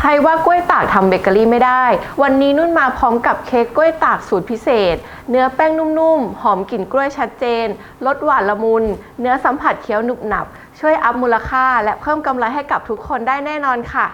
ใครว่ากล้วยตากทำเบเกอรี่ไม่ได้ วันนี้นุ่นมาพร้อมกับเค้กกล้วยตากสูตรพิเศษ เนื้อแป้งนุ่มๆ หอมกลิ่นกล้วยชัดเจน รสหวานละมุน เนื้อสัมผัสเคี้ยวหนุบหนับ ช่วยอัพมูลค่า และเพิ่มกำไรให้กับทุกคนได้แน่นอนค่ะ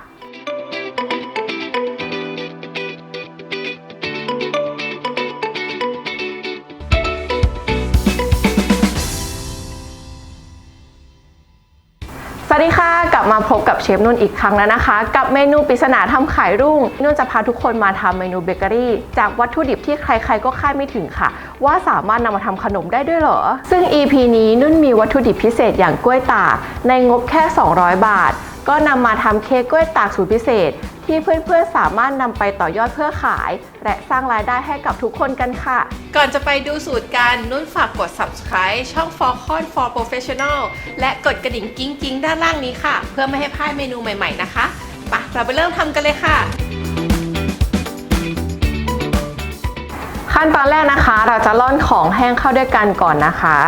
สวัสดีค่ะ บมาพบกับเชฟนุ่นอีกครั้งแล้วนะคะ กับเมนูปริศนาทำขายรุ่งนุ่นจะพาทุกคนมาทำเมนูเบเกอรี่ จากวัตถุดิบที่ใครๆก็คาดไม่ถึงค่ะ ว่าสามารถนำมาทำขนมได้ด้วยเหรอ ซึ่ง EP นี้นุ่นมีวัตถุดิบพิเศษอย่างกล้วยตากในงบแค่ 200 บาท ก็นำมาทำเค้กกล้วยตากสูตรพิเศษ ที่เพื่อนๆสามารถนำไปต่อยอดเพื่อขาย และสร้างรายได้ให้กับทุกคนกันค่ะ ก่อนจะไปดูสูตรกันนุ่นฝากกด subscribe ช่อง For Con for Professional และกดกระดิ่งกิ้งกิ้งๆด้านล่างนี้ค่ะ เพื่อไม่ให้พลาดเมนูใหม่ๆนะคะไปะเราไปเริ่มทำกันเลยค่ะ ขั้นตอนแรกนะคะ เราจะร่อนของแห้งเข้าด้วยกันก่อนนะคะ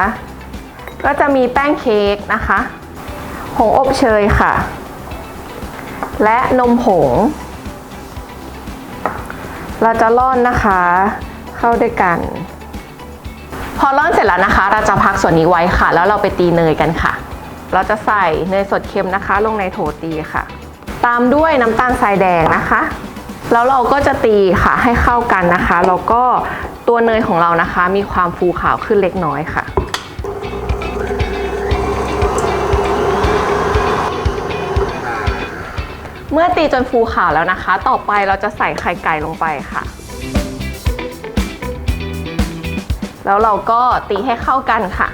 ก็จะมีแป้งเค้กนะคะผงอบเชยค่ะ และนมผง เราจะร่อนนะคะ เข้าด้วยกัน พอร่อนเสร็จแล้วนะคะ เราจะพักส่วนนี้ไว้ค่ะ แล้วเราไปตีเนยกันค่ะ เราจะใส่เนยสดเค็มนะคะ ลงในโถตีค่ะ ตามด้วยน้ำตาลทรายแดงนะคะ แล้วเราก็จะตีค่ะให้เข้ากันนะคะ แล้วก็ตัวเนยของเรานะคะ มีความฟูขาวขึ้นเล็กน้อยค่ะ เมื่อตีจนฟูขาวแล้วนะคะ ต่อไปเราจะใส่ไข่ไก่ลงไปค่ะ แล้วเราก็ตีให้เข้ากันค่ะ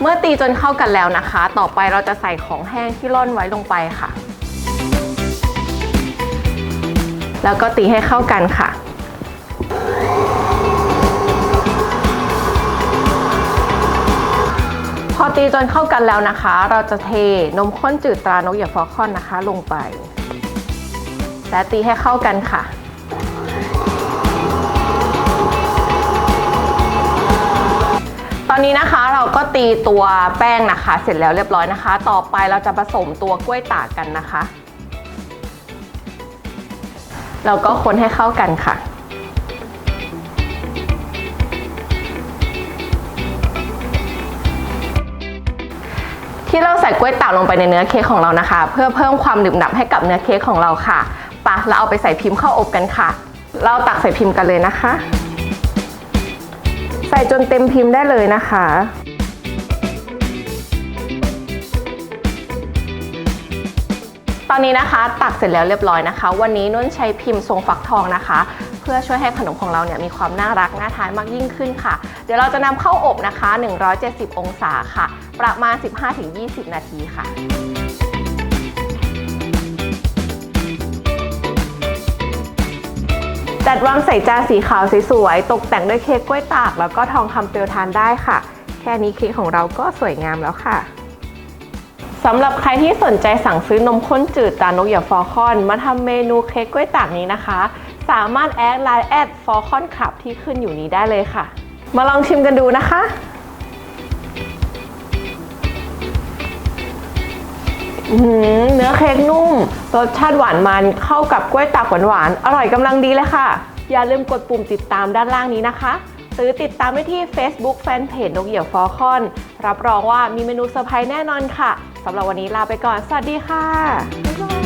เมื่อตีจนเข้ากันแล้วนะคะ ต่อไปเราจะใส่ของแห้งที่ร่อนไว้ลงไปค่ะ แล้วก็ตีให้เข้ากันค่ะ อตีจนเข้ากันแล้วนะคะ เราจะเทนมข้นจืดตรานกเหยี่ยวฟอคอนนะคะ ลงไป และตีให้เข้ากันค่ะตอนนี้นะคะเราก็ตีตัวแป้งนะคะ เสร็จแล้วเรียบร้อยนะคะ ต่อไปเราจะผสมตัวกล้วยตากกันนะคะ เราก็คนให้เข้ากันค่ะ ที่เราใส่กล้วยตากลงไปในเนื้อเค้กของเรานะคะ เพื่อเพิ่มความหนึบหนับให้กับเนื้อเค้กของเราค่ะปะเราเอาไปใส่พิมพ์เข้าอบกันค่ะ เราตักใส่พิมพ์กันเลยนะคะ ใส่จนเต็มพิมพ์ได้เลยนะคะ ตอนนี้นะคะตักเสร็จแล้วเรียบร้อยนะคะ วันนี้นุ่นใช้พิมพ์ทรงฟักทองนะคะ เพื่อช่วยให้ขนมของเราเนี่ยมีความน่ารักน่าทานมากยิ่งขึ้นค่ะ เดี๋ยวเราจะนำเข้าอบนะคะ 170 องศาค่ะ ประมาณ 15-20 นาทีค่ะจัดวางใส่จานสีขาวสวยๆตกแต่งด้วยเค้กกล้วยตาก แล้วก็ทองคำเปลวทานได้ค่ะ แค่นี้เค้กของเราก็สวยงามแล้วค่ะ สำหรับใครที่สนใจสั่งซื้อนมข้นจืดตานกเหยี่ยวฟอคอนมาทำเมนูเค้กกล้วยตากนี้นะคะ สามารถแอดไลน์แอดฟอคอนคลับที่ขึ้นอยู่นี้ได้เลยค่ะ มาลองชิมกันดูนะคะหือเนื้อเค้กนุ่ม รสชาติหวานมันเข้ากับกล้วยตากหวานๆ อร่อยกำลังดีเลยค่ะ อย่าลืมกดปุ่มติดตามด้านล่างนี้นะคะ หรือติดตามได้ที่ Facebook Fanpage นกเหยี่ยวฟอคอน รับรองว่ามีเมนูเซอร์ไพรส์แน่นอนค่ะสำหรับวันนี้ลาไปก่อน สวัสดีค่ะ